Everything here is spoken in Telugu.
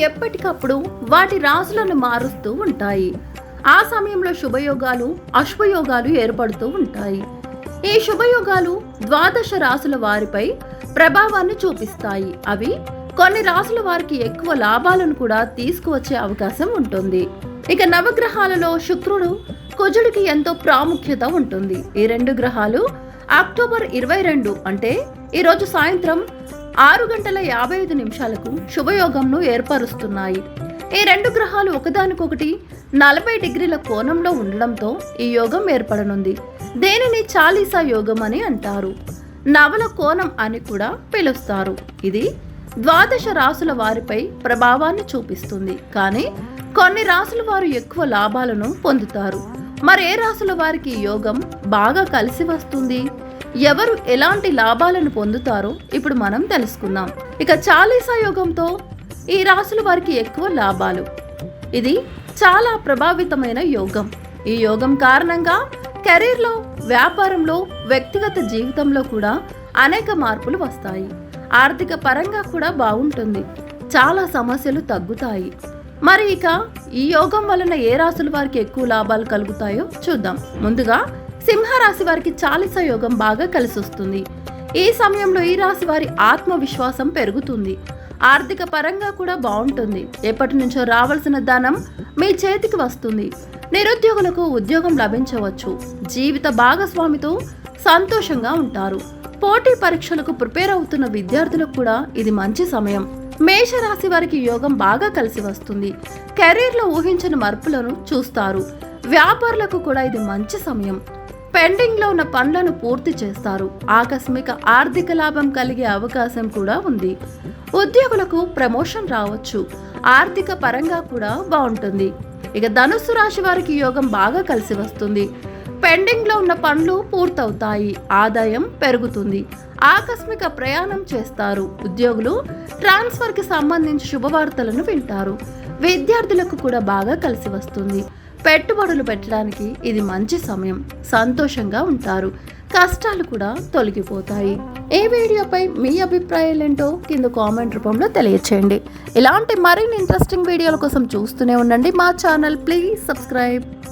ఎప్పటికప్పుడు వాటి రాశులను మారుస్తూ ఉంటాయి. ఆ సమయంలో శుభయోగాలు అశుభయోగాలు ఏర్పడుతూ ఉంటాయి. ఈ శుభయోగాలు ద్వాదశ రాసుల వారిపై ప్రభావాన్ని చూపిస్తాయి. అవి కొన్ని రాసుల వారికి ఎక్కువ లాభాలను కూడా తీసుకువచ్చే అవకాశం ఉంటుంది. ఇక నవగ్రహాలలో శుక్రుడు కుజుడికి ఎంతో ప్రాముఖ్యత ఉంటుంది. ఈ రెండు గ్రహాలు అక్టోబర్ ఇరవై రెండు అంటే ఈరోజు సాయంత్రం ఆరు గంటల యాభై ఐదు నిమిషాలకు శుభయోగంను ఏర్పరుస్తున్నాయి. ఈ రెండు గ్రహాలు ఒకదానికొకటి నలభై డిగ్రీల కోణంలో ఉండడంతో ఈ యోగం ఏర్పడనుంది. దేనిని చాలీసా యోగం అని అంటారు. నవల కోణం అని కూడా పిలుస్తారు. ఇది ద్వాదశ రాసుల వారిపై ప్రభావాన్ని చూపిస్తుంది. కానీ కొన్ని రాసుల వారు ఎక్కువ లాభాలను పొందుతారు. మరే రాసుల వారికి యోగం బాగా కలిసి వస్తుంది? ఎవరు ఎలాంటి లాభాలను పొందుతారో ఇప్పుడు మనం తెలుసుకుందాం. ఇక చాలీసా యోగంతో ఈ రాసుల వారికి ఎక్కువ లాభాలు. ఇది చాలా ప్రభావితమైన యోగం. ఈ యోగం కారణంగా కెరీర్లో వ్యాపారంలో వ్యక్తిగత జీవితంలో కూడా అనేక మార్పులు వస్తాయి. ఆర్థిక పరంగా కూడా బాగుంటుంది. చాలా సమస్యలు తగ్గుతాయి. మరి ఇక ఈ యోగం వలన ఏ రాశుల వారికి ఎక్కువ లాభాలు కలుగుతాయో చూద్దాం. ముందుగా సింహరాశి వారికి చాలిస యోగం బాగా కలిసి వస్తుంది ఈ సమయంలో ఈ రాశి వారి ఆత్మవిశ్వాసం పెరుగుతుంది. ఆర్థిక పరంగా కూడా బాగుంటుంది. ఎప్పటి నుంచో రావాల్సిన ధనం మీ చేతికి వస్తుంది. నిరుద్యోగులకు ఉద్యోగం లభించవచ్చు. జీవిత భాగస్వామితో సంతోషంగా ఉంటారు. పోటీ పరీక్షలకు ప్రిపేర్ అవుతున్న విద్యార్థులకు కూడా ఇది మంచి సమయం. మేషరాశి వారికి యోగం బాగా కలిసి వస్తుంది. కెరీర్లో ఊహించిన మార్పులను చూస్తారు. వ్యాపారులకు కూడా ఇది మంచి సమయం. పెండింగ్లో ఉన్న పనులను పూర్తి చేస్తారు. ఆకస్మిక ఆర్థిక లాభం కలిగే అవకాశం కూడా ఉంది. ఉద్యోగులకు ప్రమోషన్ రావచ్చు. ఆర్థిక పరంగా కూడా బాగుంటుంది. ఇక ధనుస్సు రాశి వారికి యోగం బాగా కలిసి వస్తుంది. పెండింగ్లో ఉన్న పనులు పూర్తవుతాయి. ఆదాయం పెరుగుతుంది. ఆకస్మిక ప్రయాణం చేస్తారు. ఉద్యోగులు ట్రాన్స్ఫర్కి సంబంధించి శుభవార్తలను వింటారు. విద్యార్థులకు కూడా బాగా కలిసి వస్తుంది. పెట్టుబడులు పెట్టడానికి ఇది మంచి సమయం. సంతోషంగా ఉంటారు. కష్టాలు కూడా తొలగిపోతాయి. ఏ వీడియోపై మీ అభిప్రాయాలు ఏంటో కింద కామెంట్ రూపంలో తెలియచేయండి. ఇలాంటి మరిన్ని ఇంట్రెస్టింగ్ వీడియోల కోసం చూస్తూనే ఉండండి. మా ఛానల్ ప్లీజ్ సబ్స్క్రైబ్.